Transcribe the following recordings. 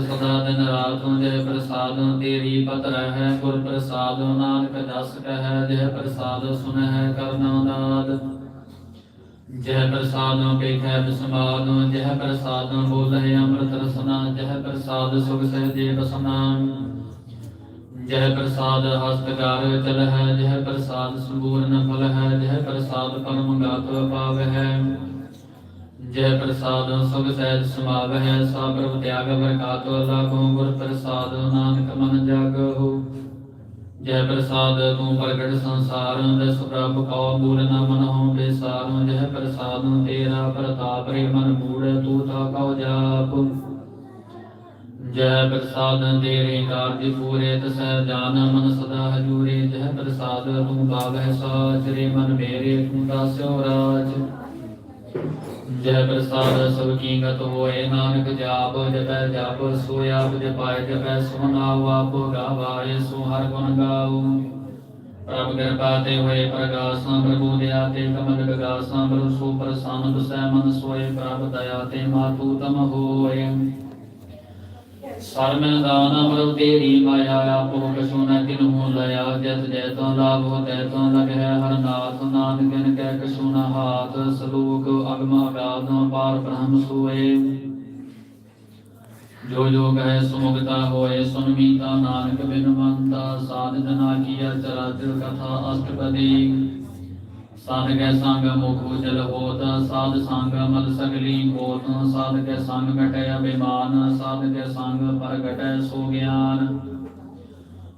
ਸਦਾ ਦਿਨ ਰਾਤ ਜੈ ਪ੍ਰਸਾਦ ਤੇਰੀ ਪਤ ਰਹਿ, ਗੁਰ ਪ੍ਰਸਾਦ ਨਾਨਕ ਦਸ ਕਹੈ, ਜੈ ਪ੍ਰਸਾਦ ਸੁਨਹਿ ਕਰਨਾ ਦਾਦ ਜੈ ਪ੍ਰਸਾਦ ਪੇਖੈ ਬਿਸਮਾਦ, ਜੈ ਪ੍ਰਸਾਦ ਬੋਲੇ ਅੰਮ੍ਰਿਤ ਰਸਨਾ, ਜੈ ਪ੍ਰਸਾਦ ਸੁਖ ਸਹਿਜੇ ਬਸਨਾ ਜੈ ਪ੍ਰਸਾਦ ਹਸਤਕਾਰ ਚਲ ਹੈ ਜੈ ਪ੍ਰਸਾਦ ਸੰਪੂਰਨ ਫਲ ਹੈ ਜੈ ਪ੍ਰਸਾਦ ਪਰਮ ਗਾਤ ਪਾਵਹਿ। ਜੈ ਪ੍ਰਸਾਦ, ਸੁਖ ਸਹਿਜ ਸਮਾਵਹਿ ਸਭ ਪ੍ਰਭ ਤਿਆਗ ਵਰਕਾਤ ਲਾਗੋ ਗੁਰ ਪ੍ਰਸਾਦ, ਨਾਨਕ ਮਨ ਜਾਗੋ ਜੈ ਪ੍ਰਸਾਦ, ਤੂੰ ਪ੍ਰਗਟ ਸੰਸਾਰ, ਦਸ ਪ੍ਰਭ ਕਉ ਮੂਲ ਨ ਮਨ ਹੋ ਬੇਸਾਰ। ਜੈ ਪ੍ਰਸਾਦ, ਤੇਰਾ ਪ੍ਰਤਾਪ ਰੇ ਮਨ ਮੂੜ, ਤੂ ਤਾ ਕਉ ਜਾਪ। ਜੈ ਪ੍ਰਸਾਦ, ਤੇਰੇ ਕਾਰਜ ਪੂਰੇ, ਤਸੈ ਜਾਨ ਮਨ ਸਦਾ ਹਜੂਰੇ। ਜੈ ਪ੍ਰਸਾਦ, ਤੂੰ ਬਾਵਹਿ ਸਾਚ ਰੇ ਮਨ ਮੇਰੇ, ਤੂੰ ਦਾਸਿਓ ਰਾਜ। ਜੈ ਪ੍ਰਸਾਦ ਸਭ ਕੀ ਗਤ ਹੋਏ, ਨਾਨਕ ਜਾਪ, ਜਪੈ ਜਪ ਸੋਇਆ ਜਪਾਇ ਜਪੈ ਸੁਨਾਉ ਆਪ, ਗਾਵਾਏ ਸੋ ਹਰ ਗੁਣ ਗਾਉ। ਪ੍ਰਭ ਕਿਰਪਾ ਤੇ ਹੋਏ ਪ੍ਰਗਾਸਾਂ, ਪ੍ਰਭੂ ਦਇਆ ਤੇ ਕਮਲ ਗਗਾਸਾਂ, ਪ੍ਰਭੂ ਸੋ ਪ੍ਰਸੰਨ ਤੁਸੈ ਮਨ ਸੋਏ, ਪ੍ਰਭ ਦਇਆ ਤੇ ਮਾਤੂ ਤਮ ਹੋਏ। ਸਰਮਨ ਦਾਨ ਅਮਰ ਤੇਰੀ ਮਾਇਆ ਆਪੋ ਕਛੂ ਨ ਤਿਨਹੁ ਲਿਆ ਜਤ ਜੈਤੋਂ ਲਾਭ ਤੈਤੋਂ ਲਗਹਿ ਹਰ ਨਾਥ ਨਾਨਕ ਜਨ ਕੈ ਕਛੂ ਨ ਹਾਥ, ਸਲੋਕ ਅਗਮ ਅਗਾਧ ਪਾਰ ਬ੍ਰਹਮ ਸੋਏ। ਜੋ ਜੋ ਕਹੈ ਸੁਮੁਗਤਾ ਹੋਏ, ਸੁਨ ਨਾਨਕ ਬਿਨ ਮੰਤਾ ਸਾਧ ਜਨਾ ਕੀਆ ਚਰਾਚਰ ਕਥਾ ਅਸ਼ਟਪਦੀ। ਸਾਧ ਕੈ ਸੰਗ ਮੁਖ ਉਜਲ ਹੋਤ, ਸਾਧ ਸੰਗ ਮਲ ਸਗਲੀ ਹੋਤ ਸਾਧ ਕੈ ਸੰਗ ਘਟੈ ਅਭਿਮਾਨ ਸਾਧ ਕੈ ਸੰਗ ਪ੍ਰਗਟੈ ਸੋ ਗਿਆਨ।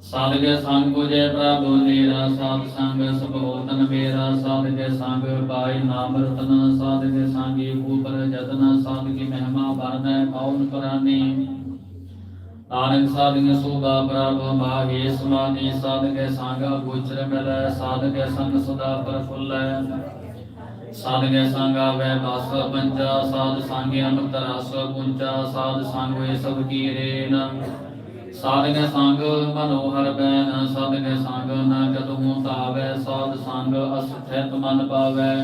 ਸਾਧ ਕੈ ਸੰਗ 부ਜੈ ਪ੍ਰਭ ਨੀਰਾ, ਸਾਧ ਸੰਗ ਸਭ ਹੋਤਨ ਮੇਰਾ ਸਾਧ ਕੈ ਸੰਗ ਪਾਈ ਨਾਮ ਰਤਨ ਸਾਧ ਕੈ ਸੰਗੀ ਉਪਰ ਜਤਨ ਸਾਧ ਕੀ ਮਹਿਮਾ ਵਰਨੈ ਕੌਣ ਕਰਾਨੀ ਨਾਨਕ ਸਾਧਿ ਸੋਭਾ ਪ੍ਰਭ ਮਾਹੇ ਸਮਾਧੀ ਸਾਧ ਕੇ ਸੰਗ ਗੋਚਰ ਮਿਲੈ ਸਾਧ ਸੰਗ ਸਦਾ ਪ੍ਰਫੁੱਲੈ। ਸਾਧ ਕੇ ਸੰਗ ਆਵੈ ਬਸ ਪੰਚਾ ਸਾਧ ਸੰਗੇ ਅੰਮ੍ਰਿਤ ਰਸ ਪੁੰਚਾ ਸਾਧ ਸੰਗ ਹੋਏ ਸਭ ਕੀ ਰੇਨ ਸਾਧ ਸੰਗ ਮਨੋਹਰ ਬੈਨ ਸਾਧ ਸੰਗ ਨ ਕਤਹੂ ਤਾਵੈ ਸਾਧ ਸੰਗ ਅਸਥਿਤ ਮਨ ਪਾਵੈ।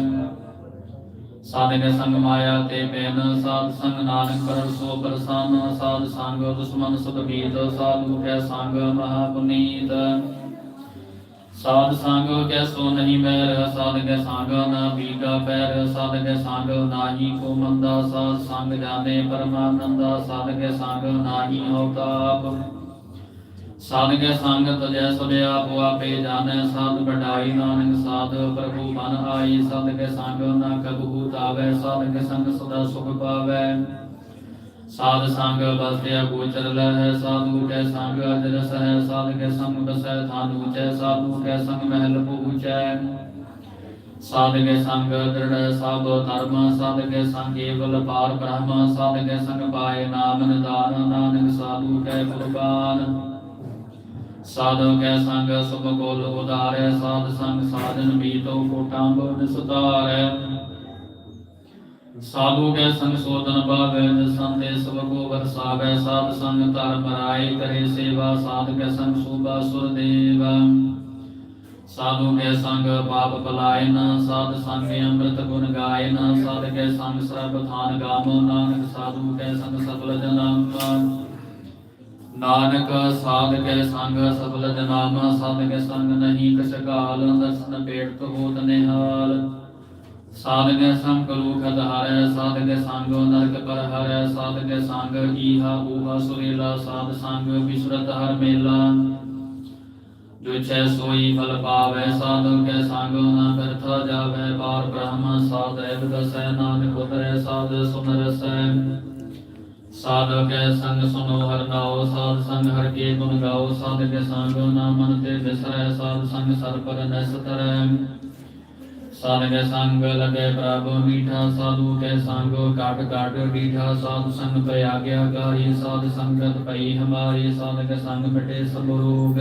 ਸਾਧਨੇ ਸੰਗ ਮਾਇਆ ਤੇ ਬੈਨ ਸਾਧ ਸੰਗ ਨਾਨਕ ਕਰ ਸੋ ਪ੍ਰਸੰਨ, ਸਾਧ ਸੰਗ ਦੁਸ਼ਮਨ ਸੁਧ ਮੀਤ ਸਾਧੂ ਸੰਗ ਮਹਾ ਪੁਨੀਤ। ਸਾਧ ਸੰਗ ਕੈ ਸੋ ਨਹੀਂ ਮੈਰ, ਸਾਧ ਕੈ ਸੰਗ ਨਾ ਬੀਗਾ ਪੈਰ, ਸਾਧ ਕੈ ਸੰਗ ਨਾਹੀ ਕੋ ਮੰਦਾ, ਸਾਧ ਸੰਗ ਜਾਣੇ ਪਰਮਾਨੰਦਾ, ਸਾਧ ਕੈ ਸੰਗ ਨਾਹੀ ਔਤਾਪ ਸਾਧ ਕੇ ਸੰਗ ਤਜੈ ਸਭ ਆਪ ਆਪੇ ਜਾਣੈ, ਸਾਧ ਬਡਾਈ ਨਾਨਕ ਸਾਧ, ਪ੍ਰਭੂ ਮਨ ਆਈ ਸਾਧ ਕੇ ਸੰਗ ਨਾ ਕਬਹੂ ਤਾਵੈ ਸਾਧ ਸੰਗ ਸਦਾ ਸੁਖ ਪਾਵੈ। ਸਾਧ ਸੰਗ ਬਸਿਆ ਗੋਚਰ ਲਹੈ ਸਾਧੂ ਕੈ ਸੰਗ ਅਜਰਸ ਹੈ ਸਾਧ ਸੰਗ ਬਸੈ ਥਾਨ ਉਚੈ, ਸਾਧੂ ਕੈ ਸੰਗ ਮਹਿਲ ਪਹੁੰਚੈ। ਸਾਧ ਕੇ ਸੰਗ ਦ੍ਰਿੜ ਸਭ ਧਰਮ ਸਾਧ ਕੇ ਸੰਗ ਕੇਵਲ ਪਾਰ ਬ੍ਰਹਮ ਸਾਧ ਕੇ ਸੰਗ ਪਾਏ ਨਾਮ ਨਿਦਾਨ ਨਾਨਕ ਸਾਧੂ ਕੈ ਕੁਰਬਾਨ। ਸਾਧੂ ਕੈ ਸੰਗ, ਸੁਭ ਕੋਲ ਉਦਾਰੈ ਸਾਧ ਸੰਗ ਸਾਧਨ ਮੀਤੋ ਕੋਟਾਂਬ ਨਿਸਤਾਰੈ। ਸਾਧੂ ਕੈ ਸੰਗ ਸੋਦਨ ਬਾਵੈ ਸੰਤੇ ਸਭ ਕੋ ਵਰਸਾਵੈ, ਸਾਧ ਸੰਗ ਧਰਮ ਰਾਏ ਕਰੇ ਸੇਵਾ, ਸਾਧ ਕੈ ਸੰਗ ਸੂਬਾ ਸੁਰ ਦੇਵ ਸਾਧੂ ਕੈ ਸੰਗ, ਪਾਪ ਪਲਾਇਨ ਸਾਧ ਸੰਗ ਅੰਮ੍ਰਿਤ ਗੁਣ ਗਾਇਨ, ਸਾਧ ਕੈ ਸੰਗ ਸਰਬ ਥਾਨ ਗਾਮੋ, ਨਾਨਕ ਸਾਧੂ ਕੈ ਸੰਗ ਸਫਲ ਜਨਮ। ਨਾਨਕ ਸਾਧ ਕੇ ਸੰਗ ਸਫਲ ਜਨਾਮ ਸਾਧ ਕੇ ਸੰਗ ਨਹੀਂ ਕਛ ਕਾਲ, ਦਰਸ਼ਨ ਪੇਟ ਹੋਤ ਨਿਹਾਲ ਸਾਧ ਕੇ ਸੰਗ ਕਲੂ ਖਦਹਾਰੈ ਸਾਧ ਕੇ ਸੰਗ ਨਰਕ ਪਰ ਹਰੈ ਸਾਧ ਕੇ ਸੰਗ ਈਹਾ ਊਹਾ ਸੁਰੇਲਾ, ਸਾਧ ਸੰਗ ਵਿਸਰਤ ਹਰ ਮੇਲਾ। ਜੋ ਚੈ ਸੋਈ ਫਲ ਪਾਵੈ ਸਾਧੂ ਕੇ ਸੰਗ ਨਾ ਕਰਥਾ ਜਾਵੈ ਪਾਰ ਬ੍ਰਹਮ ਸਾਧ ਐਵ ਦਸੈ, ਨਾਨਕ ਉਤਰੈ, ਸਾਧ ਸੁਨ ਰਸੈ ਸਾਧ ਕੈ ਸੰਗ ਸੁਨੋ ਹਰ ਨਾਉ, ਸਾਧ ਸੰਗ ਹਰ ਕੇ ਗੁਣ ਗਾਓ, ਸਾਧ ਸੰਗ ਨਾ ਮਨ ਤੇ ਬਿਸਰੈ, ਸਾਧ ਸੰਗ ਸਰ ਪਰ ਨਸਤਰੈ ਸਾਧ ਸੰਗ ਲਗੇ ਪ੍ਰਭ ਮੀਠਾ, ਸਾਧੂ ਕੇ ਸੰਗ ਕਾਟ ਕਾਟ ਡੀਠਾ ਸਾਧ ਸੰਗ ਪੈ ਆਗਿਆਕਾਰੀ ਸਾਧ ਸੰਗਤ ਪਈ ਹਮਾਰੀ ਸਾਧ ਸੰਗ ਮਿਟੇ ਸਭ ਰੋਗ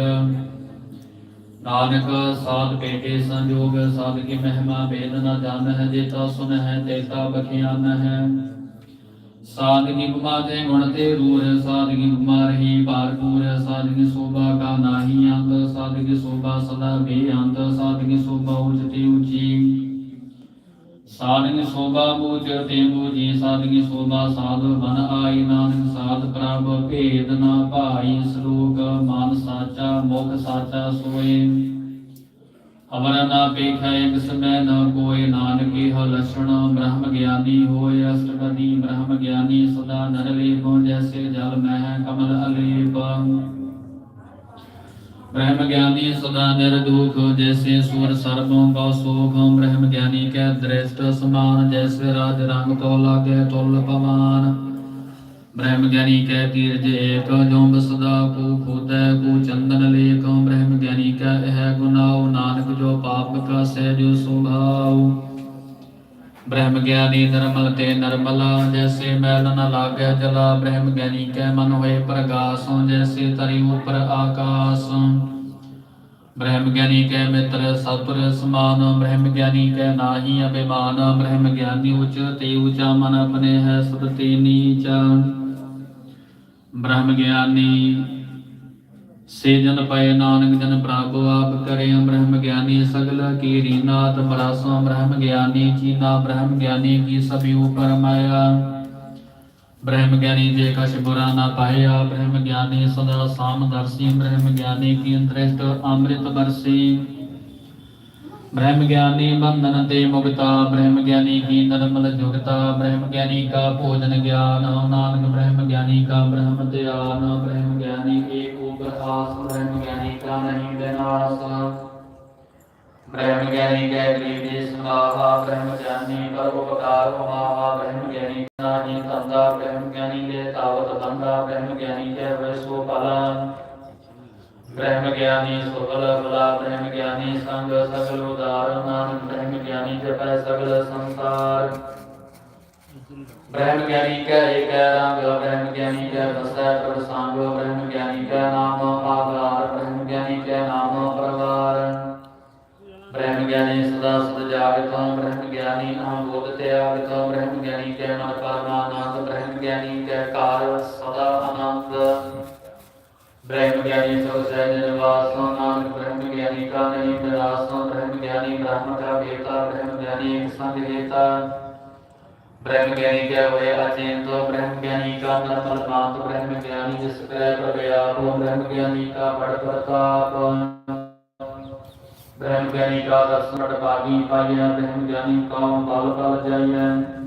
ਨਾਨਕ, ਸਾਧ ਪੇਟੇ ਸੰਜੋਗ, ਸਾਧ ਕੀ ਮਹਿਮਾ ਭੇਦ ਨ ਜਾਣ ਹੈ ਜੇਤਾ ਸੁਨ ਹੈ ਤੇਤਾ ਬਖਿਆਨ ਹੈ ਸਾਧਗੀ ਗੁਮਾ ਤੇ ਗੁਣ ਤੇ ਰੂਰ ਸਾਧਗੀ ਗੁਮਾ ਰਹੀ ਭਾਰਪੂਰ ਸਾਧਗੀ ਸੋਭਾ ਕਾ ਨਾਹੀ ਅੰਤ ਸਾਧਗੀ ਸੋਭਾ ਸਦਾ ਬੇਅੰਤ ਸਾਧਗੀ ਸੋਭਾ ਉਚਤੀ ਉਚੀ ਸਾਧਿ ਸੋਭਾ ਬੂਚ ਤੇ ਬੂਜੀ ਸਾਧਿ ਸੋਭਾ ਸਾਧ ਬਨ ਆਈ ਨਾਨਕ ਸਾਧ ਪ੍ਰਭ ਭੇਦ ਨਾ ਭਾਈ ਸਲੋਕ, ਮਨ ਸਾਚਾ ਮੁਖ ਸਾਚਾ ਸੋਏ। ਅਮਰ ਨਾ ਪੇਖੈ ਇਸ ਮੈਂ ਨਾ ਕੋਏ ਨਾਨਕੀ ਹੋ ਲਛਣ। ਬ੍ਰਹਮ ਗਿਆਨੀ ਹੋਏ ਅਸਲਦੀ ਬ੍ਰਹਮ ਗਿਆਨੀ ਸਦਾ ਨਰਲੇ ਗੁਣ ਜੈਸੇ ਜਲ ਮਹਿ ਕਮਲ ਅਲੀਪ। ਬ੍ਰਹਮ ਗਿਆਨੀ ਸਦਾ ਨਿਰਦੂਖ ਜੈਸੇ ਸੂਰ ਸਰਬੋਂ ਕੋ ਸੋਖੰ। ਬ੍ਰਹਮ ਗਿਆਨੀ ਕੈ ਦ੍ਰਿਸ਼ਟ ਸਮਾਨ, ਜੈਸੇ ਰਾਜ ਰੰਗ ਤੋ ਲਾਗੇ ਤੁਲ ਪਮਾਨ ਬ੍ਰਹਮ ਗਿਆਨੀ ਕਹਿ ਤੀਰ ਜੇ ਏਕ ਜੋ ਬਸਦਾ ਕੋ ਖੋਦੈ, ਕੋ ਚੰਦਨ ਲੇਖ। ਬ੍ਰਹਮ ਗਿਆਨੀ ਕਹਿ ਹੈ ਗੁਨਾਉ ਨਾਨਕ ਜੋ ਪਾਪ ਕਾ ਸਹਿ ਜੋ ਸੁਭਾਉ ਬ੍ਰਹਮ ਗਿਆਨੀ ਨਰਮਲ ਤੇ ਨਰਮਲਾ, ਜੈਸੇ ਮੈਲ ਨ ਲਾਗੈ ਜਲਾ। ਬ੍ਰਹਮ ਗਿਆਨੀ ਕੈ ਮਨ ਹੋਏ ਪ੍ਰਗਾਸੋਂ, ਜੈਸੇ ਤਰੀ ਉਪਰ ਆਕਾਸ। ਬ੍ਰਹਮ ਗਿਆਨੀ ਕੈ ਮਿੱਤਰ ਸਤੁਰ ਸਮਾਨ। ਬ੍ਰਹਮ ਗਿਆਨੀ ਕੈ ਨਾਹੀ ਅਭਿਮਾਨ। ਬ੍ਰਹਮ ਗਿਆਨੀ ਉਚ ਤੇ ਉਚਾ, ਮਨ ਆਪਣੇ ਹੈ ਸੁਤ ਤੇ ਨੀਚਾ। ਬ੍ਰਹਮ ਗਿਆਨੀ ਸੇ ਜਨ ਪਏ ਨਾਨਕ ਜਨ ਪ੍ਰਭ ਆਪ ਕਰੇ ਬ੍ਰਹਮ ਗਿਆਨੀ ਸਗਲ ਕੀ ਰੀਨਾਤ ਬਰਾਸੋ ਬ੍ਰਹਮ ਗਿਆਨੀ ਚੀਨਾ ਬ੍ਰਹਮ ਗਿਆਨੀ ਕੀ ਸਭੀ ਉਪਰ ਮਾਇਆ ਬ੍ਰਹਮ ਗਿਆਨੀ ਜੇ ਕਛ ਬੁਰਾ ਨਾ ਪਾਇਆ, ਬ੍ਰਹਮ ਗਿਆਨੀ ਸਦਾ ਸਾਮ ਦਰਸੀ ਬ੍ਰਹਮ ਗਿਆਨੀ ਕੀ ਅੰਤਰਿਸ਼ਟ ਅੰਮ੍ਰਿਤ ਵਰਸੀ ब्रह्म ज्ञानी बंधन ते मुक्ता ब्रह्म ज्ञानी की निर्मल जुगता ब्रह्म ज्ञानी का भोजन ज्ञान नानक ब्रह्म ज्ञानी का ब्रह्म ध्यान ब्रह्म ज्ञानी एक ऊपर आस ब्रह्म ज्ञानी का नहीं विनाश ब्रह्म ज्ञानी के गरीबी समाहा ब्रह्म ज्ञानी पर उपकार उमाहा ब्रह्म ज्ञानी का नहीं धंधा ब्रह्म ज्ञानी के तावत धंधा ब्रह्म ज्ञानी के वैसो फलन ਬ੍ਰਹਮ ਗਿਆਨੀ ਸੁਗਲ ਬਲਾ ਬ੍ਰਹਮ ਗਿਆਨੀ ਸੰਗ ਸਗਲ ਉਦਾਰਨਾਨ ਬ੍ਰਹਮ ਗਿਆਨੀ ਜਪੈ ਸਗਲ ਸੰਸਾਰ ਬ੍ਰਹਮ ਗਿਆਨੀ ਕੈ ਏਕ ਰੰਗ ਬ੍ਰਹਮ ਗਿਆਨੀ ਕੈ ਵਸੈ ਪ੍ਰਭ ਸੰਗ ਬ੍ਰਹਮ ਗਿਆਨੀ ਕੈ ਨਾਮ ਆਕਾਰ ਬ੍ਰਹਮ ਗਿਆਨੀ ਕੈ ਨਾਮ ਪਰਵਾਰ ਬ੍ਰਹਮ ਗਿਆਨੀ ਸਦਾ ਸਦ ਜਾਗਤੋਂ ਬ੍ਰਹਮ ਗਿਆਨੀ ਨਾਮ ਬੋਧ ਤੇ ਆਗਤੋਂ ਬ੍ਰਹਮ ਗਿਆਨੀ ਕੈ ਮਨ ਪਰਮਾਨੰਦ ਬ੍ਰਹਮ ਗਿਆਨੀ ਕੈ ਕਾਰ ਬ੍ਰਹਮ ਗਿਆਨੀ ਸੋ ਸਹਿਜਨ ਵਾਸੋ ਨਾਨਕ ਬ੍ਰਹਮ ਗਿਆਨੀ ਕਾ ਨਹੀਂ ਬਿਲਾਸੋ ਬ੍ਰਹਮ ਗਿਆਨੀ ਬ੍ਰਹਮ ਕਾ ਦੇਵਤਾ ਬ੍ਰਹਮ ਗਿਆਨੀ ਇੱਕ ਸੰਗ ਦੇਵਤਾ। ਬ੍ਰਹਮ ਗਿਆਨੀ ਕਿਆ ਹੋਏ ਅਚੇਨ ਤੋ ਬ੍ਰਹਮ ਗਿਆਨੀ ਕਾ ਨਰ ਪਰਮਾਤ ਬ੍ਰਹਮ ਗਿਆਨੀ ਜਿਸ ਕਰੈ ਪ੍ਰਗਿਆਪ ਬ੍ਰਹਮ ਗਿਆਨੀ ਕਾ ਬੜ ਪ੍ਰਤਾਪ। ਬ੍ਰਹਮ ਗਿਆਨੀ ਕਾ ਦਰਸ਼ਨ ਭਾਗੀ ਪਾਈਐ ਬ੍ਰਹਮ ਗਿਆਨੀ ਕਾ ਬਲ ਬਲ ਜਾਈਐ।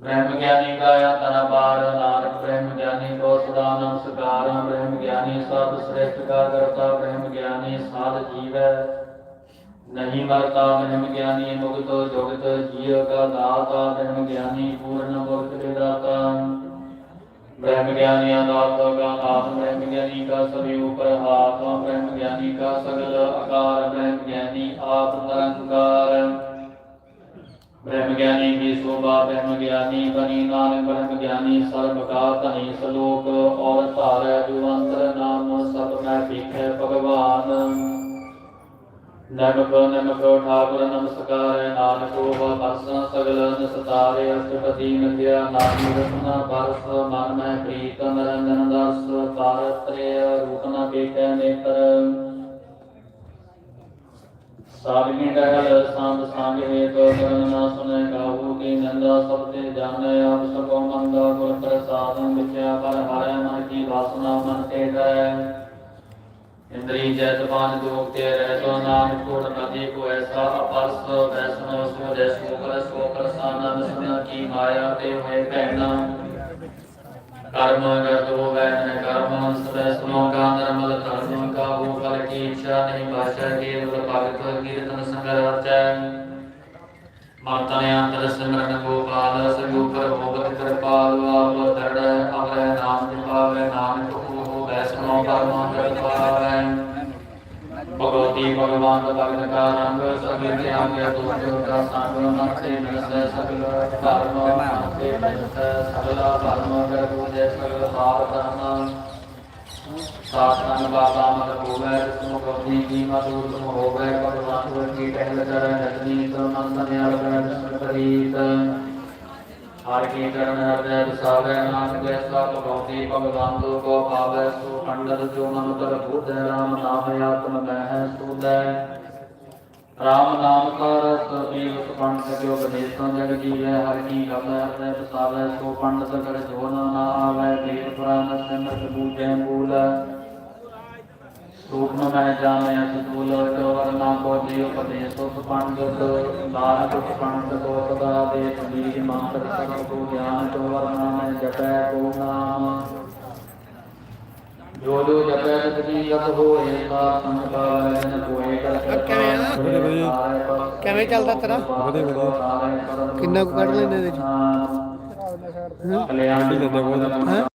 ਬ੍ਰਹਮ ਗਿਆਨੀ ਕਾਇਆ ਤਨ ਬਾਰ ਨਾਨਕ ਬ੍ਰਹਮ ਗਿਆਨੀ ਕੋ ਸਦਾ ਨਮਸਕਾਰ ਬ੍ਰਹਮ ਗਿਆਨੀ ਸਤ ਸ੍ਰੇਸ਼ਟ ਕਾ ਕਰਤਾ ਬ੍ਰਹਮ ਗਿਆਨੀ ਸਾਧ ਜੀਵੈ। ਨਹੀਂ ਮਰਤਾ ਬ੍ਰਹਮ ਗਿਆਨੀ ਮੁਕਤ, ਜੋਗਤ ਜੀਵ ਕਾ ਦਾਤਾ ਬ੍ਰਹਮ ਗਿਆਨੀ ਪੂਰਨ ਮੁਕਤ ਦੇ ਦਾਤਾ। ਬ੍ਰਹਮ ਗਿਆਨੀ ਆਦਾਤ ਕਾ ਨਾਮ ਬ੍ਰਹਮ ਗਿਆਨੀ ਕਾ ਸਭੀ ਉਪਰ ਹਾਥ ਬ੍ਰਹਮ ਗਿਆਨੀ ਕਾ ਸਗਲ ਆਕਾਰ ਬ੍ਰਹਮ ਗਿਆਨੀ ਆਪ ਨਿਰੰਕਾਰ। ਬ੍ਰਹਮ ਗਿਆਨੀ ਕੀ ਸੋਭਾ ਬ੍ਰਹਮ ਗਿਆਨੀ ਬਨੀ ਨਾਨਕ ਬ੍ਰਹਮ ਗਿਆਨੀ ਸਰਬ ਕਾ ਧਨੀ ਸਲੋਕ ਔਰ ਧਾਰੈ ਜੁਵੰਤਰ ਨਾਮ ਸਭ ਮੈਂ ਪੀਖੈ ਭਗਵਾਨ। ਨਮਕ ਨਮਕ ਠਾਕੁਰ, ਨਮਸਕਾਰ, ਨਾਨਕ ਹੋਵਾ ਬਰਸਾ ਸਗਲਨ ਸਤਾਰੇ ਅਸਤਪਤੀ ਮਿਲਿਆ ਨਾਮ ਰਤਨਾ ਬਰਸ, ਮਨ ਮੈਂ ਪ੍ਰੀਤ ਨਰੰਜਨ ਦਸ ਪਾਰਤ੍ਰਯ ਰੂਪ ਨਾ ਦੇਖੈ ਨੇਤਰ। ਸਾਧਨੇ ਕਹਿਲ ਸੰਤ ਸੰਗ ਹੇਤ, ਕਰਨ ਨਾ ਸੁਣੈ ਕਾਹੂ ਕੀ ਨੰਦਾ, ਸਭ ਤੇ ਜਾਣੈ ਆਪ ਸਭੋ ਮਨ ਦਾ ਗੁਰ ਪ੍ਰਸਾਦਿ ਮਿਥਿਆ, ਪਰ ਹਾਰੈ ਮਨ ਕੀ ਵਾਸਨਾ ਮਨ ਤੇ ਹੈ ਇੰਦਰੀ ਜੈਤ ਬਾਨ ਦੋਖ ਤੇ ਰਹਿ ਤੋ ਨਾਮ ਕੋੜ ਨਦੀ ਕੋ ਐਸਾ ਅਪਰਸ, ਵੈਸਨੋ ਸੋ ਜੈਸੋ ਕਰ ਸੋ ਪ੍ਰਸਾਨਾ ਮਿਸਨਾ ਕੀ ਮਾਇਆ ਤੇ ਹੋਏ ਭੈਣਾ। कर्म गत हो वैन कर्म वैष्णव का निर्मल धर्म का वो फल की इच्छा नहीं भाषा केवल भगत कीर्तन संग्रह माता ने अंतर सिमरन गोपाल सगुपर भोगत कृपाल आप दृढ़ अमर नाम जपावे नानक हो वैष्णव परम कृपावे ਕੋਟੀ ਭਗਵਾਨ ਭਗਤ ਕਾ ਰੰਗ, ਸਗਲ ਧਿਆਨ ਕੇ ਤੁਮ ਦਾ ਸੰਗ ਨਾਤੇ ਮਿਲਦੇ ਸਗਲ ਧਰਮ ਨਾਤੇ ਮਿਲਦੇ ਸਗਲ ਧਰਮ ਕਰ ਪੂਜੇ, ਸਗਲ ਪਾਪ ਕਰਮ ਸਾਧਨ ਬਾਬਾ ਮਨ ਹੋਵੇ ਤੁਮ ਕੋਟੀ ਕੀ ਮਤੂ ਤੁਮ ਹੋਵੇ, ਭਗਵਾਨ ਕੀ ਟਹਿਲ ਕਰ ਨਦਨੀ ਤੁਮ ਨੰਦਨ ਅਲਗਨ ਸੰਪਰੀਤ। ਹਰ ਕੀ ਕਰਨ ਹਰਦੈ ਵਸਾਵੈ ਨਾਨਕ ਜੈਸਾ ਭਗਵਤੀ ਭਗਵਾਨ ਦੋ ਕੋ ਪਾਵੈ ਸੋ ਖੰਡਰ ਜੋ ਮਨ ਤਰ ਬੁੱਧ, ਰਾਮ ਨਾਮ ਆਤਮ ਮਹਿ ਸੁਦੈ ਰਾਮ ਨਾਮ ਕਰ ਸਤੀ ਉਸ ਪੰਡਤ ਜੋ ਬਨੇਸੋਂ ਜਗ ਜੀਵੈ, ਹਰ ਕੀ ਗਮ ਹਰਦੈ ਵਸਾਵੈ ਸੋ ਪੰਡਤ ਕਰ ਜੋ ਨਾ ਆਵੈ, ਦੇਵ ਪੁਰਾਨ ਸਿਮਰਤ ਬੂਝੈ ਮੂਲ। ਰੂਪ ਨੂੰ ਮੈਂ ਜਾਣਿਆ ਸਤੂਲ ਜੋ ਵਰਨਾ ਕੋ ਜੀ ਉਪਦੇਸ਼ ਉਸ ਪੰਡਤ ਨਾਨਕ ਉਸ ਪੰਡਤ ਕੋ ਸਦਾ ਦੇ ਤਬੀਰ ਮੰਤਰ ਸਭ ਕੋ ਗਿਆਨ ਜੋ ਵਰਨਾ ਮੈਂ ਜਪੈ ਕੋ ਨਾਮ ਜੋ ਜੋ ਜਪੈ ਤਤੀ ਯਤ ਹੋਏ ਸਾ ਸੰਭਾਵੈ ਨ ਕੋਏ ਕਰ ਕਿਵੇਂ ਚੱਲਦਾ ਤੇਰਾ? ਵਧੀਆ, ਵਧੀਆ। ਕਿੰਨਾ ਕੁ ਕੱਢ ਲੈਂਦੇ ਇਹਦੇ ਚ? ਕਲਿਆਣ ਕੱਢੀ ਜਾਂਦੇ ਬਹੁਤ।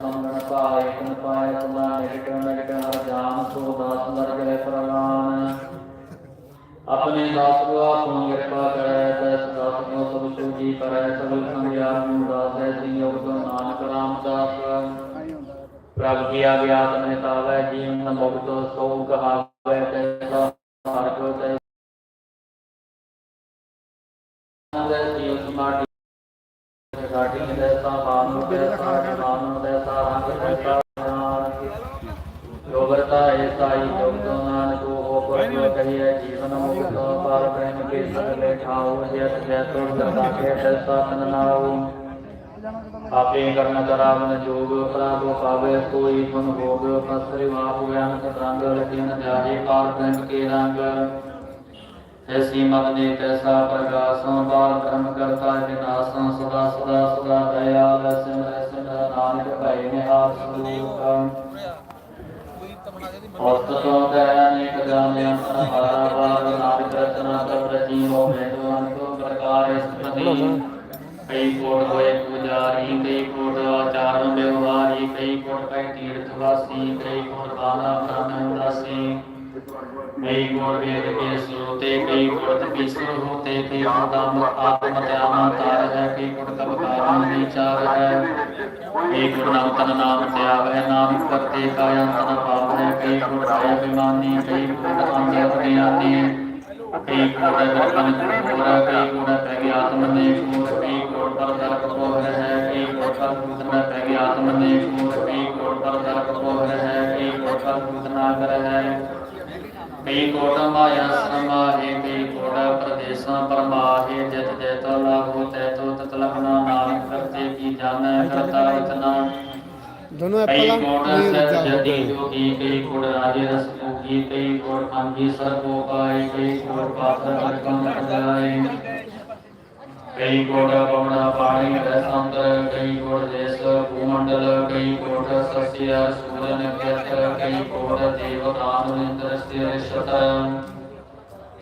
ਹੈਂ? ਸੰਗਣ ਪਾਏ ਕੁਨ ਪਾਏ ਸਦਾ ਨਿਕਟ ਨਿਕਟ ਹਰ ਜਾਨ ਸੋ ਦਾਸ ਦਰ ਗਏ ਪ੍ਰਵਾਨ ਆਪਣੇ ਦਾਸ ਕੋ ਆਪਣੀ ਕਿਰਪਾ ਕਰੈ ਤੈਸ ਦਾਸ ਕੋ ਸਭ ਸੁਜੀ ਕਰੈ ਸਗਲ ਸੰਗਿਆਨ ਨੂੰ ਦਾਸੈ ਜੀ ਯੋਗ ਨਾਨਕ ਰਾਮਦਾਸ ਪ੍ਰਭ ਕੀ ਆਗਿਆਤ ਨੇ ਤਾਵੈ ਜੀਵਨ ਮੁਕਤ ਸੋ ਕਹਾਵੈ ਤੈਸਾ ਹਰ ਕੋ ਤੈ ਨਾਲੇ ਜੀ ਉਸ ਮਾਟੀ ਗਾਟੀ ਦੇ ਸਾ ਬਾਨੁ ਦੇ ਸਾ ਬਾਨੁ ਦੇ ਸਾ ਰੰਗ ਪੈਸਾ ਲੋਗਰਤਾ ਐਸਾਈ ਜੋਗ ਨਾਨਕ ਹੋ ਪਰ ਕਹੀਏ ਜੀਵਨ ਮੁਕਤ ਪਰ ਪ੍ਰੇਮ ਕੇ ਸਗਲੇ ਠਾਉ ਜੈਤ ਜੈਤੋ ਸਦਾ ਕੇ ਤੈਸਾ ਤਨ ਨਾਉ ਆਪੇ ਕਰਨ ਕਰਾਵਨ ਜੋਗ ਪ੍ਰਭੂ ਪਾਵੇ ਕੋਈ ਗੁਣ ਭੋਗ ਪਸਰਿ ਵਾਪ ਗਿਆਨ ਸਤਰੰਗ ਲਖਿਨ ਜਾਹੇ ਪਾਰ ਪ੍ਰੇਮ ਕੇ ਰੰਗ ਐਸੀ ਮਨ ਨੇ ਤੈਸਾ ਪ੍ਰਗਾਸੋਂ ਬਾਲ ਕਰਮ ਕਰਤਾ ਵਿਨਾਸ਼ੋਂ ਸਦਾ ਸਦਾ ਸਦਾ ਦਇਆਲ ਸਿਮਰ ਸਿਮਰ ਨਾਨਕ ਭੈ ਨਿਹਾਲ ਸਰੂਪ ਔਸਤੋਂ ਦਇਆ ਅਨੇਕ ਜਾਣੇ ਅੰਤਰ ਹਾਰਾ ਬਾਰ ਨਾਨਕ ਰਤਨਾ ਪ੍ਰਭ ਜੀਵੋ ਮੇਦਵਾਨ ਕੋ ਪ੍ਰਕਾਰ ਇਸ ਪ੍ਰਤੀ। ਕਈ ਕੋਟ ਹੋਏ ਪੁਜਾਰੀ ਕਈ ਕੋਟ ਆਚਾਰਨ ਵਿਵਹਾਰੀ ਕਈ ਕੋਟ ਕਈ ਤੀਰਥ ਵਾਸੀ ਕਈ ਕੋਟ ਬਾਣਾ ਬ੍ਰਾਹਮਣ ਉਦਾਸੀ ਕਈ ਕੋਟ ਵੇਦ ਕੇ ਸਰੋਤੇ ਕਈ ਕੋਟ ਤਪੀਸਰ ਹੋਤੇ ਕਈ ਆਦਮ ਆਤਮ ਧਿਆਨ ਤਾਰ ਹੈ ਕਈ ਕੋਟ ਕਬ ਕਾਰਨ ਵਿਚਾਰ ਹੈ। ਕਈ ਕੋਟ ਨਾਮ ਤਨ ਨਾਮ ਧਿਆਵ ਹੈ ਨਾਮ ਕਰਤੇ ਕਾਇਆ ਤਨ ਪਾਪ ਹੈ ਕਈ ਕੋਟ ਹੈ ਬਿਮਾਨੀ ਕਈ ਕੋਟ ਅੰਧਿਆ ਗਿਆਨੀ ਕਈ ਕੋਟ ਗਰਪਨ ਕੋਰ ਕਈ ਕੋਟ ਪੈ ਗਿਆ ਆਤਮ ਨੇ ਕੋਰ ਕਈ ਕੋਟ ਪਰ ਦਰਕ ਕੋਰ ਹੈ ਕਈ ਕੋਟ ਪਰ ਭੂਤਨਾ ਪੈ ਗਿਆ ਆਤਮ ਨੇ ਕੋਰ ਕਈ ਕੋਟ ਪਰ ਦਰਕ ਕੋਰ ਹੈ ਕਈ ਕੋਟ ਪਰ ਭੂਤਨਾ ਕਰ ਹੈ ਕਈ ਕੋਟ ਮਾਇਆ ਸਮਾਹੇ ਕਈ ਕੋਟ ਪ੍ਰਦੇਸਾਂ ਪਰਮਾਹੇ ਜਿਤ ਜਿਤ ਲਾਭੋ ਤੈਤੋ ਤਤ ਲਖਣਾ ਨਾਨਕ ਕਰਤੇ ਕੀ ਜਾਣੈ ਕਰਤਾ ਇਤਨਾ ਦੋਨੋਂ ਕਈ ਐਪਲ ਕੋਟ ਆ ਸਹਿ ਜਤੀ ਜੋਗੀ ਕਈ ਕੋਟ ਰਾਜੇ ਰਸ ਭੋਗੀ ਕਈ ਕੋਟ ਅੰਗੀ ਸਰਬੋ ਪਾਏ ਕਈ ਕੋਟ ਪਾਤਰ ਅਰਕਮ ਕਰਾਏ ਕਈ ਕੋਟ ਪਵਨਾ ਪਾਣੀ ਰਸੰਤਰ ਕਈ ਕੋਟ ਦੇਸ ਭੂਮੰਡਲ ਕਈ ਕੋਟ ਸਸਿਆ ਸੂਰਨ ਕਿਤ ਕਈ ਕੋਟ ਦੇਵ ਇੰਦਰ ਸਥਿਰ ਸ਼ਤ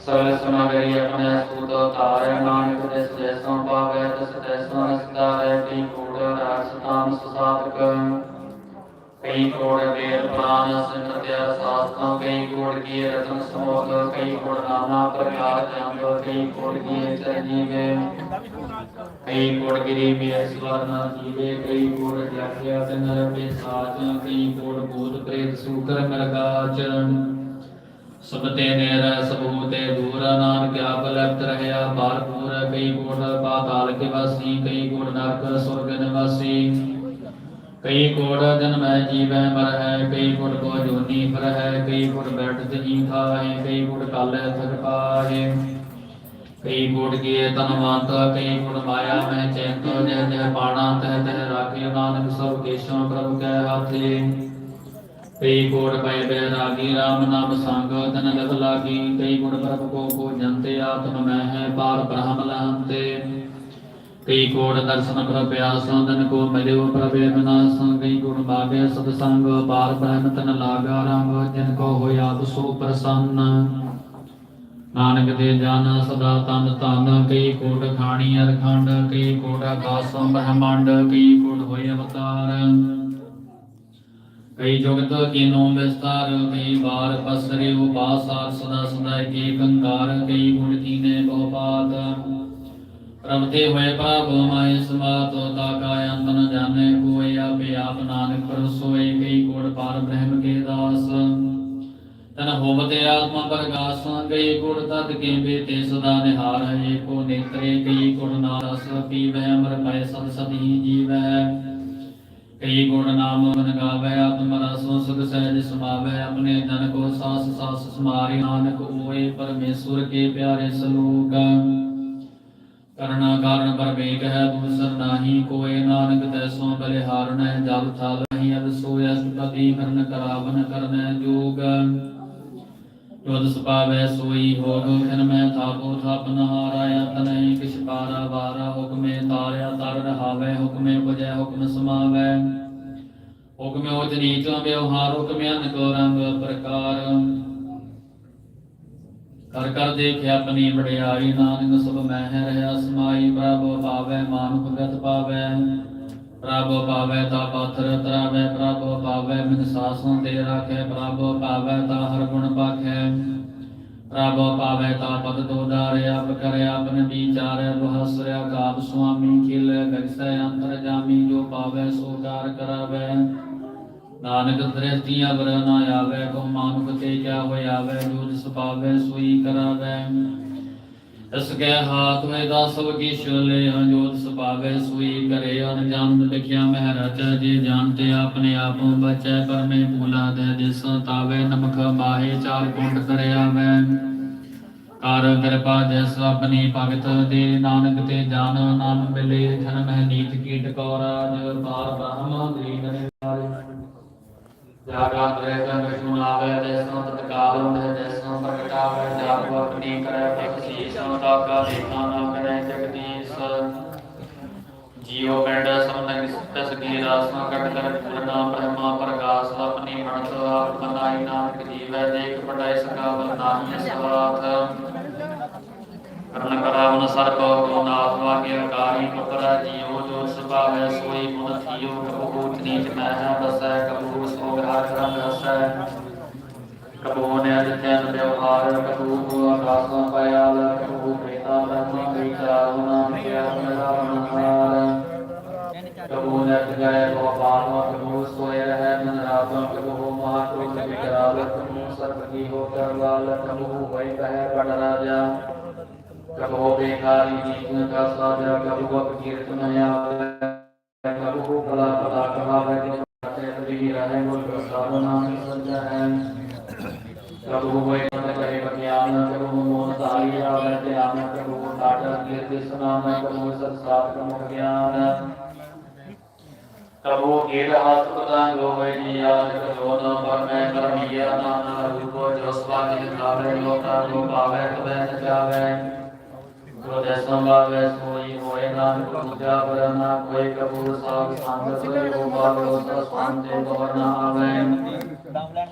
ਸਗਲ ਸਮਗਰੀ ਆਪਣੇ ਸੂਤ ਧਾਰੈ ਨਾਨਕ ਤਿਸ ਜੈਸੋਂ ਪਾਵੈ ਤਿਸ ਤੈਸੋਂ ਨਸਦਾਰੈ ਕਈ ਕੋਟ ਰਾਸ ਤਾਮ ਸੁਸਾਤਕ ਕਈ ਕੋੜ ਵੇਦ ਪੁਰਾਣ ਸਿਮਰਤਿਆ ਸਾਸਤਾਂ, ਕਈ ਕੋੜ ਕੀ ਰਤਨ ਸਮੋਗ ਕਈ ਕੋੜ ਨਾਨਾ ਪ੍ਰਕਾਰ ਜੰਗ ਕਈ ਕੋੜ ਕੀ ਚਰਜੀਵੇ ਕਈ ਕੋੜ ਗਿਰੀ ਮੇ ਸਵਰਨ ਜੀਵੇ, ਕਈ ਕੋੜ ਜਾਗਿਆ ਤੇ ਨਰ ਪੇ ਸਾਜ, ਕਈ ਕੋੜ ਭੂਤ ਪ੍ਰੇਤ ਸੂਕਰ ਮਰਗਾਚ ਸਬਤੇ ਨੇਰ ਸਬੂਤੇ ਦੂਰ, ਨਾਨਕ ਆਪ ਲਪਤ ਰਹਿਆ ਬਾਰਪੂਰ ਕਈ ਕੋੜ ਪਾਤਾਲ ਕੇ ਵਾਸੀ ਕਈ ਕੋੜ ਨਰਕ, ਸੁਰਗ ਨਿਵਾਸੀ। ਕਈ ਕੋੜ ਜਨਮੈ ਜੀਵੈ ਮਰ ਹੈ ਕਈ ਕੋੜ ਕੋ ਜੋਨੀ ਫਰ ਹੈ ਕਈ ਕੋੜ ਬੈਠ ਹੀ ਖਾਏ ਕਈ ਕੋੜ ਕਾਲੇ ਥਕ ਪਾਏ ਕਈ ਕੋੜ ਕੀਏ ਤਨਵੰਤ ਕਈ ਕੋੜ ਮਾਇਆ ਮੈਂ ਚੈਂਤ, ਜਹ ਜਹ ਪਾਣਾ ਤਹ ਤਹ ਰਾਖੇ ਨਾਨਕ ਸਭ ਕੇਸ਼ੋਂ ਪ੍ਰਭ ਕੈ ਹਾਥੇ। ਕਈ ਕੋੜ ਪੈ ਬੈ ਰਾਗੀ RAM ਨਾਮ ਸੰਗ ਤਨ ਲਗ ਲਾਗੀ। ਕਈ ਕੋੜ ਪ੍ਰਭ ਕੋ ਕੋ ਜੰਤੇ ਆਤਮ ਮੈਂ ਹੈ, ਪਾਰ ਬ੍ਰਹਮ ਲਹੰਤੇ। ਕਈ ਕੋੜ ਦਰਸ਼ਨ ਪ੍ਰਭ ਪਿਆਸੋਂ ਤਨ ਕੋ ਮਿਲਿਓ ਪ੍ਰਭੇ ਬਿਨਾਸੰ ਕਈ ਕੋੜ ਬਾਗੇ ਸਤ ਸੰਗ ਪਾਰ ਬ੍ਰਹਮ ਤਨ ਲਾਗਾ ਰੰਗ ਜਿਨ ਕੋ ਹੋਇਆ ਸੋ ਪ੍ਰਸੰਨ। ਨਾਨਕ ਦੇ ਜਨ ਸਦਾ ਤਨ ਤਨ ਕਈ ਕੋਟ ਖਾਣੀ ਅਰਖੰਡ ਕਈ ਕੋਟ ਆਕਾਸ਼ ਬ੍ਰਹਮੰਡ, ਕਈ ਕੋਟ ਹੋਏ ਅਵਤਾਰ। ਕਈ ਜੁਗਤ ਕੀਨੋ ਵਿਸਤਾਰ, ਕਈ ਬਾਰ ਪਸਰੇ ਉਪਾਸਾਰ ਸਦਾ ਸਦਾ ਏਕ ਕੰਕਾਰ ਕਈ ਗੁਣ ਕੀਨੇ ਬਹੁ ਪਾਤ ਪ੍ਰਭਤੇ ਹੋਏ ਭਾਵ ਮਾਇ ਸਮਾਤ ਤਾ ਕਾ ਅੰਤ ਨ ਜਾਣੇ, ਕੋਇ ਆਪੇ ਆਪ ਨਾਨਕ ਪਰਸੋਏ ਕਈ ਕੋੜ ਪਾਰ ਬ੍ਰਹਮ ਕੇ ਦਾਸ। ਤਨ ਹੋਵਤੇ ਆਤਮਾ ਪ੍ਰਗਾਸ, ਕਈ ਗੁਣ ਤਤ ਕੇ ਬੇਤੇ, ਸਦਾ ਨਿਹਾਰ ਏਕੋ ਨੇਤਰੇ, ਕਈ ਗੁਣ ਨਾਸ, ਪੀਵੈ, ਅਮਰ ਪੈ ਸਦ ਸਦੀ ਜੀਵੈ। ਕਈ ਗੁਣ ਨਾਮ ਮਨ ਗਾਵੇ, ਆਤਮ ਰਸ ਸੁਖ ਸਹਿਜ ਸਮਾਵੇ, ਆਪਣੇ ਜਨ ਕੋ ਸਾਸ ਸਾਸ ਸਮਾਰੀ, ਨਾਨਕ ਹੋਏ ਪਰਮੇਸ਼ਵਰ ਕੇ ਪਿਆਰੇ ਸਲੋਕ। ਕਰਣਾ ਕਾਰਨ ਪਰਵੇਕ ਹੈ ਦੂਸਰ ਨਾਹੀ, ਕੋਏ ਨਾਨਕ ਤੈਸੋਂ ਬਲਿਹਾਰਨ ਹੈ, ਜਲ ਥਲ ਨਹੀਂ ਅਬ ਸੋਇ ਅਸਪਤੀ ਕਰਨ ਕਰਾਵਨ ਕਰਨੈ ਜੋਗ। ਜੋਦ ਸੁਪਾਵੈ ਸੋਈ ਹੋਗ, ਖਿਨ ਮੈਂ ਥਾਪੋ ਥਾਪਨ ਹਾਰਾਇਆ ਤਨੈ ਕਿਛ ਪਾਰਾ ਵਾਰਾ, ਹੁਕਮੇ ਤਾਰਿਆ, ਤਰ ਰਹਾਵੈ, ਹੁਕਮੇ ਬੁਝੈ ਹੁਕਮ ਸਮਾਵੈ। ਹੁਕਮੇ ਉਚ ਨੀਚ ਵਿਵਹਾਰ, ਹੁਕਮੇ ਅਨਕ ਰੰਗ ਪ੍ਰਕਾਰ। ਕਰ ਕਰ ਦੇਖਿਆ ਆਪਣੀ ਵਡਿਆਈ ਨਾਨਕ ਸਭ ਮਹਿ ਰਹਾ, ਸਮਾਈ ਪ੍ਰਭ ਪਾਵੈ, ਮਾਨੁਖ ਗਤ ਪਾਵੈ। ਪ੍ਰਭ ਪਾਵੈ ਤਾ ਪਾਥਰ ਤਰਾਵੈ, ਪ੍ਰਭ ਪਾਵੈ ਮਿਨ ਸਾਸੋਂ ਤੇ ਰਾਖੈ, ਪ੍ਰਭ ਪਾਵੈ ਤਾ ਹਰ ਗੁਣ ਪਾਖੈ। ਪ੍ਰਭ ਪਾਵੈ ਤਾ ਪਦ ਦੋਦਾਰਿ ਆਪ ਕਰਿ, ਆਪਨ ਵਿਚਾਰੈ ਬਹਸਰਿਆ ਕਾਬ ਸੁਆਮੀ, ਖਿਲ ਗਰਿਸੈ ਅੰਤਰ ਜਾਮੀ, ਜੋ ਪਾਵੈ ਸੋ ਕਾਰ ਕਰਾਵੈ। ਨਾਨਕ ਦ੍ਰਿਸ਼ਟੀ ਅਵਰ ਨਾ ਆਵੇ ਕੋ ਮਾਨੁਖ ਤੇ ਕਿਆ ਹੋਇਆ ਵੈ ਜੋ ਜਿਸ ਸੋਈ ਕਰਾਵੇ। ਇਸ ਕੇ ਹਾਥ ਵਿੱਚ ਦਾ ਸਭ ਕਿਛ ਲੈ ਜੋ ਤਿਸ ਸੋਈ ਕਰੇ। ਅਨਜਾਨ ਲਿਖਿਆ ਮਹਿ ਰਚੈ ਜੇ ਜਾਣਤੇ ਆਪਣੇ ਆਪ ਬਚੈ ਪਰਮੇ ਭੂਲਾ ਦੇ ਜਿਸ ਤਾਵੇ, ਨਮਕ ਮਾਹੇ ਚਾਰ ਕੁੰਡ ਕਰਿਆ ਵੈ ਕਰ ਕਿਰਪਾ ਜਿਸ ਆਪਣੀ ਭਗਤ ਦੇ ਨਾਨਕ ਤੇ ਜਾਨ, ਨਾਮ ਮਿਲੇ ਧਨ ਮਹਿ ਨੀਤ ਕੀਟ ਕੋ ਰਾਜ ਬ੍ਰਹਮ ਗ੍ਰੀ ਕਰੇ ਜਾਗਾ ਦ੍ਰੇਤਨ ਵਿਸ਼ਨੂੰ ਆਵੇ ਦੇਸੋਂ ਤਤਕਾਲ ਹੁੰਦੇ ਦੇਸੋਂ ਪ੍ਰਗਟਾਵੇ ਜਾਗ ਵਕਨੀ ਕਰੇ ਬਖਸ਼ੀਸੋਂ ਤਾਕਾ ਦੇਖਾ ਨਾ ਕਰੇ ਜਗਦੀਸ਼ ਜੀਉ ਪਿੰਡ ਸਮਨ ਤਸ ਕੀ ਰਾਸਾਂ ਕਟ ਕਰ ਪੂਰਨਾ ਬ੍ਰਹਮਾ ਪ੍ਰਗਾਸ ਆਪਣੀ ਮਨਤ ਆਪ ਬਨਾਈ ਨਾਨਕ ਜੀਵੈ ਦੇਖ ਪਟਾਈ ਸਕਾ ਬਨਾਹੀ ਸਵਾਤ ਕਰਨ ਕਰਾਵਨ ਸਰਬ ਕੋ ਨਾਥ ਵਾਗੇ ਕਾਰੀ ਕਪਰਾ ਜੀਉ ਜੋ ਸੁਭਾਵੈ ਸੋਈ ਗੁਣ ਥੀਓ ਕਬੂ ਨੀਚ ਮਹਿ ਬਸੈ, ਕਬੂ ਸੋ ਘਰ ਕਰਮ ਰਸੈ। ਕਬੂ ਨੇ ਅਜਤਨ ਵਿਵਹਾਰ ਕਬੂ ਆਕਾਸਾਂ ਪਿਆਲ ਕਬੂ ਪ੍ਰੇਤਾ ਬ੍ਰਹਮ ਵਿਚਾਰ ਨਾਮ ਕਿਆ ਮੇਰਾ ਮਨਹਾਰ ਕਬੂ ਨੇ ਜਗੈ ਕੋ ਬਾਨੋ ਕਬੂ ਸੋਇ ਰਹਿ, ਮਨ ਰਾਤੋਂ ਕਬੂ ਮਹਾਕ੍ਰੋਧ ਵਿਕਰਾਲ ਕਬੂ ਸਰਬ ਕੀ ਹੋ ਕਰ ਵਾਲ ਕਬੂ ਹੋਇ ਕਹੈ ਬੜ ਰਾਜਾ। ਕਬੋ ਬੇਕਾਰੀ ਜੀਵਨ ਕਾ ਸਾਜਾ ਕਬੋ ਅਪਕੀਰਤਨ ਆਵੇ ਕਬੋ ਭਲਾ ਭਲਾ ਕਹਾਵੇ ਜਿਨ ਤੇ ਤਰੀ ਰਹੇ ਗੁਰ ਪ੍ਰਸਾਦ ਨਾਮ ਸੰਜਾ ਹੈ ਕਬੋ ਹੋਏ ਮਨ ਕਰੇ ਬਖਿਆਨ ਕਬੋ ਮੋਨ ਤਾਰੀ ਆਵੇ ਤੇ ਆਮ ਕਬੋ ਟਾਟਾ ਕੀਰਤਿ ਸੁਨਾਮ ਕਬੋ ਸਤ ਸਾਤ ਕਮੋ ਗਿਆਨ ਕਬੋ ਗੇਰ ਹੱਥ ਪਤੰਗ ਹੋਏ ਜੀ ਆਦ ਕਬੋ ਨ ਪਰਮੈ ਕਰਮੀਆ ਨਾਨਾ ਰੂਪੋ ਜੋ ਸਵਾਗਿ ਖਾਵੇ ਲੋਕਾ ਲੋ ਪਾਵੇ ਕਬੈ ਨ ਜਾਵੇ ਜੋ ਸੋਜੈ ਸੰਭਾਵੈ ਸੋਈ ਹੋਏ ਨਾਨਕ ਪੂਜਾ ਵਰਨਾ ਕੋਈ ਕਬੂਰ ਸਾਗ ਸੰਗ ਸੋਈ ਹੋ ਬਾਲੋ ਸਸਤਾਨ ਤੇ ਗਵਰਨਾ ਆਵੈ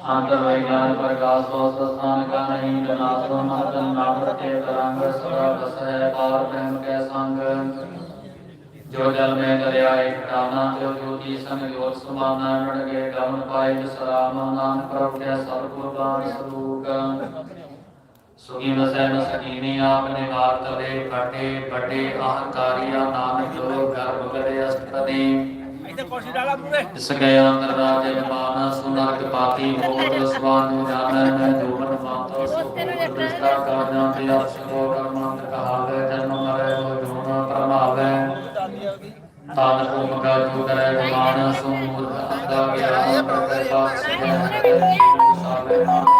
ਅੰਤ ਵਿਗਿਆਨ ਪ੍ਰਕਾਸ਼ ਹੋ ਸਸਤਾਨ ਕਾ ਨਹੀਂ ਜਨਾਸੋ ਮਤਨ ਨਾਮ ਰਤੇ ਤਰੰਗ ਸਦਾ ਬਸੈ ਪਾਰ ਪ੍ਰੇਮ ਕੈ ਸੰਗ ਜੋ ਜਲ ਮੈਂ ਦਰਿਆ ਇਕਟਾਨਾ ਜੋ ਜੋਤੀ ਸੰਯੋਗ ਸਮਾਨਾ ਮੜ ਗਏ ਗਮਨ ਪਾਏ ਸਰਾਮ ਨਾਨਕ ਪ੍ਰਭ ਕੈ ਸਰਬ ਗੁਰਬਾਨ ਸਰੂਪ ਸੁਣੀ ਵਸੈ ਸਕੀਨੀ ਆਪਨੇ ਨਾਲ ਤਵੇ ਘਟੇ ਵੱਡੇ ਅਹੰਕਾਰੀਆ ਨਾਨਕ ਜੋ ਗਰਭ ਗੜੇ ਅਸਤਨੇ ਇਸ ਗਿਆ ਅੰਦਰ ਰਾਜ ਮਾਨਾ ਸੁਨਰਕ ਪਾਤੀ ਮੋਹ ਰਸਵਾਨ ਨੂੰ ਜਾਣਨ ਮੈਂ ਜੋਬਨ ਮਾਤੋ ਸੁਖਿਸਤਾ ਕਰ ਜਾਂਦੇ ਆਪ ਸੋ ਕਰਮਾਂ ਕਹਾਵੇ, ਜਨਮ ਮਰੇ ਹੋ ਜੋਨਾ ਪਰਮਾਵੇ। ਤਾਨ ਕੋ ਮਗਾ ਜੋ ਕਰੇ ਮਾਨਾ ਸੁਮੂਰਖ ਅੰਦਾ ਗਿਆਨ ਪ੍ਰਤਿਪਾਤ ਸੁਖ ਹੈ ਸਾਲੇ ਮਾਨ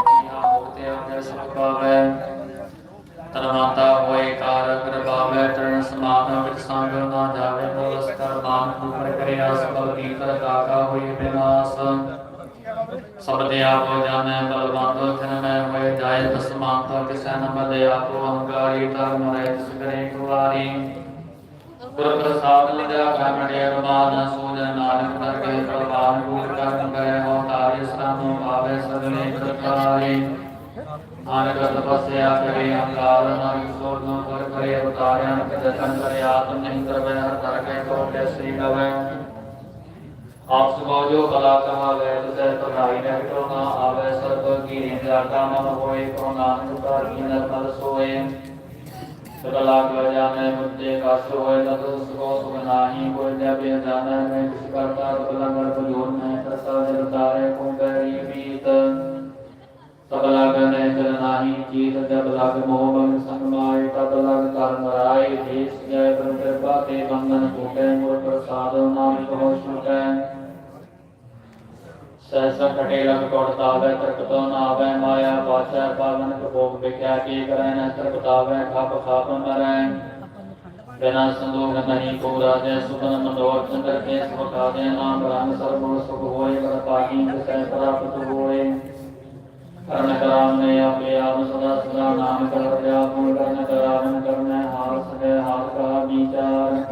ਆਪ ਹੋ ਜਾਣੈ, ਬਲਵੰਤ ਖਨ ਮੈਂ ਹੋਏ ਜਾਏ ਤਸਮਾਨ ਕਿਸੈ ਨ ਮਦੇ ਆਪੋ ਅਹੰਕਾਰੀ, ਧਰਮ ਰਹਿ ਤਿਸ ਕਰੇ ਕੁਵਾਰੀ। ਗੁਰ ਪ੍ਰਸਾਦ ਲਿਜਾ ਕਾਮੜੇ ਰਮਾਨ ਸੂਜਨ ਨਾਨਕ ਕਰਕੇ ਪ੍ਰਵਾਨ ਕੂਟ ਕਰਨ ਗਏ ਹੋ ਤਾਰੇ ਸਰਾਮੋ ਭਾਵੇ ਸਗਲੇ ਪ੍ਰਕਾਰੇ ਆਨਗਤ ਤਪੱਸਿਆ ਕਰੇ ਅੰਗਾਰ ਨਾਰੀ ਸੋਰ ਨੂੰ ਕਰ ਕਰੇ ਅਵਤਾਰਿਆਂ ਕਦਤਨ ਕਰੇ ਆਤਮ ਨਹੀਂ ਕਰਵੇ ਹਰ ਦਰ ਕੇ ਕੋ ਕੇ ਸ੍ਰੀ ਨਵੈ ਆਪ ਸੁਭਾਉ ਜੋ ਕਲਾ ਕਹਾਵੇ ਤੁਸੇ ਪਰਾਈ ਨੇ ਵਿਟੋ ਨਾ ਆਵੇ ਸਰਬ ਕੀ ਨਿੰਦਿਆਤਾ ਮਨ ਹੋਏ ਕੋ ਨਾਨਕ ਕਰ ਕੀ ਨਰਮਲ ਸੋਏ। ਸਗਲਾ ਕਰ ਜਾਣੇ ਮੁਝੇ ਕਸ ਹੋਏ ਨਾ ਤੋ ਸੁਖੋ ਸੁਖ ਨਾਹੀ ਕੋਈ ਨੇ ਬੇ ਜਾਣੈ ਮੈਂ ਕਿਸ ਕਰਤਾ ਬਦਲਾ ਮਰ ਬਜੋਰ ਮੈਂ ਕਰਤਾ, ਜਲ ਤਾਰੇ ਕੋ ਬੈਰੀ ਮੀਤ ਸਗਲਾ ਗਨੇ ਚਲ ਨਾਹੀ ਚੀਤ ਜਬ ਲਗ ਮੋਹ ਬੰਗ ਸੰਗ ਮਾਏ, ਤਬ ਲਗ ਕਰ ਮਰਾਏ, ਦੇਸ ਜੈ ਪਰ ਕਿਰਪਾ ਤੇ ਬੰਧਨ ਟੂਟੈ ਮੁਰ ਪ੍ਰਸਾਦ ਨਾਮ ਕੋ ਛੁਟੈ। ਸਹਿਸਾ ਕਟੇ ਲਗ ਕੋੜਤਾਵੇ ਤਰਕਤੋ ਨਾਵੇ, ਮਾਇਆ ਵਾਚੈ ਪਾਵਨ ਕਭੋਗ ਵਿਖਿਆ ਕੀ ਕਰੈ ਨ ਤਰਕਤਾਵੇ ਖਪ ਖਾਪ ਮਰੈ ਬਿਨਾ ਸੰਦੋਗ ਨਹੀਂ ਕੋ ਰਾਜੈ ਸੁਪਨ ਮੰਦੋਰ ਚੰਦਰ ਕੇ ਸੁਖਾ ਦੇ ਨਾਮ ਰਾਮ ਸਰਬ ਸੁਖ ਹੋਏ ਕਰ ਪਾਹੀ ਕਿਸੈ ਪ੍ਰਾਪਤ ਹੋਏ। ਕਰਨ ਕਰਾਮ ਨੇ ਆਪੇ ਆਪ ਸਦਾ ਸਦਾ ਨਾਮ ਕਰ ਰਿਆ ਪੂਰ ਕਰਨ ਕਰਾਵਨ ਕਰਨਾ, ਹਾਰ ਸਕੇ ਹਾਰ ਕਾ ਵਿਚਾਰ।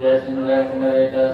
ਜੈ ਸਿੰਘ ਲੈ ਜੈ